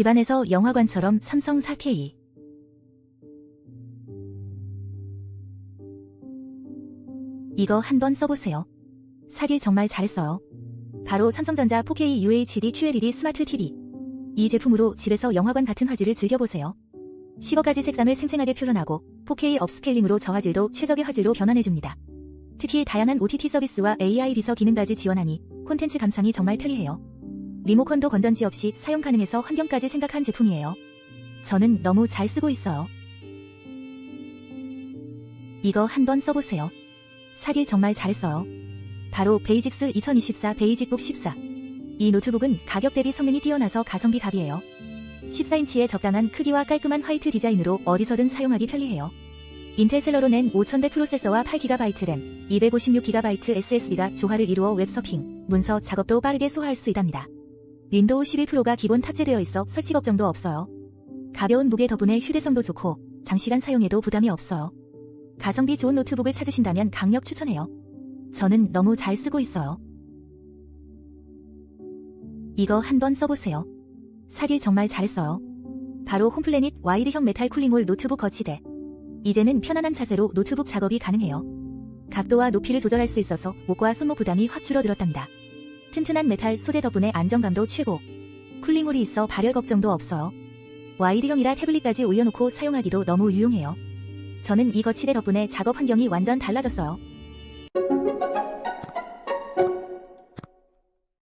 집안에서 영화관처럼 삼성 4K. 이거 한번 써보세요. 사길 정말 잘했어요. 바로 삼성전자 4K UHD QLED 스마트 TV. 이 제품으로 집에서 영화관 같은 화질을 즐겨보세요. 10억 가지 색상을 생생하게 표현하고 4K 업스케일링으로 저화질도 최적의 화질로 변환해줍니다. 특히 다양한 OTT 서비스와 AI 비서 기능까지 지원하니 콘텐츠 감상이 정말 편리해요. 리모컨도 건전지 없이 사용 가능해서 환경까지 생각한 제품이에요. 저는 너무 잘 쓰고 있어요. 이거 한번 써보세요. 사길 정말 잘했어요. 바로 베이직스 2024 베이직북 14. 이 노트북은 가격 대비 성능이 뛰어나서 가성비 갑이에요. 14인치의 적당한 크기와 깔끔한 화이트 디자인으로 어디서든 사용하기 편리해요. 인텔 셀러로 낸 5100 프로세서와 8GB 램, 256GB SSD가 조화를 이루어 웹서핑, 문서 작업도 빠르게 소화할 수 있답니다. 윈도우 11 프로가 기본 탑재되어 있어 설치 걱정도 없어요. 가벼운 무게 덕분에 휴대성도 좋고 장시간 사용해도 부담이 없어요. 가성비 좋은 노트북을 찾으신다면 강력 추천해요. 저는 너무 잘 쓰고 있어요. 이거 한번 써보세요. 사길 정말 잘했어요. 바로 홈플래닛 와이드형 메탈 쿨링홀 노트북 거치대. 이제는 편안한 자세로 노트북 작업이 가능해요. 각도와 높이를 조절할 수 있어서 목과 손목 부담이 확 줄어들었답니다. 튼튼한 메탈 소재 덕분에 안정감도 최고. 쿨링홀이 있어 발열 걱정도 없어요. 와이드형이라 태블릿까지 올려놓고 사용하기도 너무 유용해요. 저는 이 거치대 덕분에 작업 환경이 완전 달라졌어요.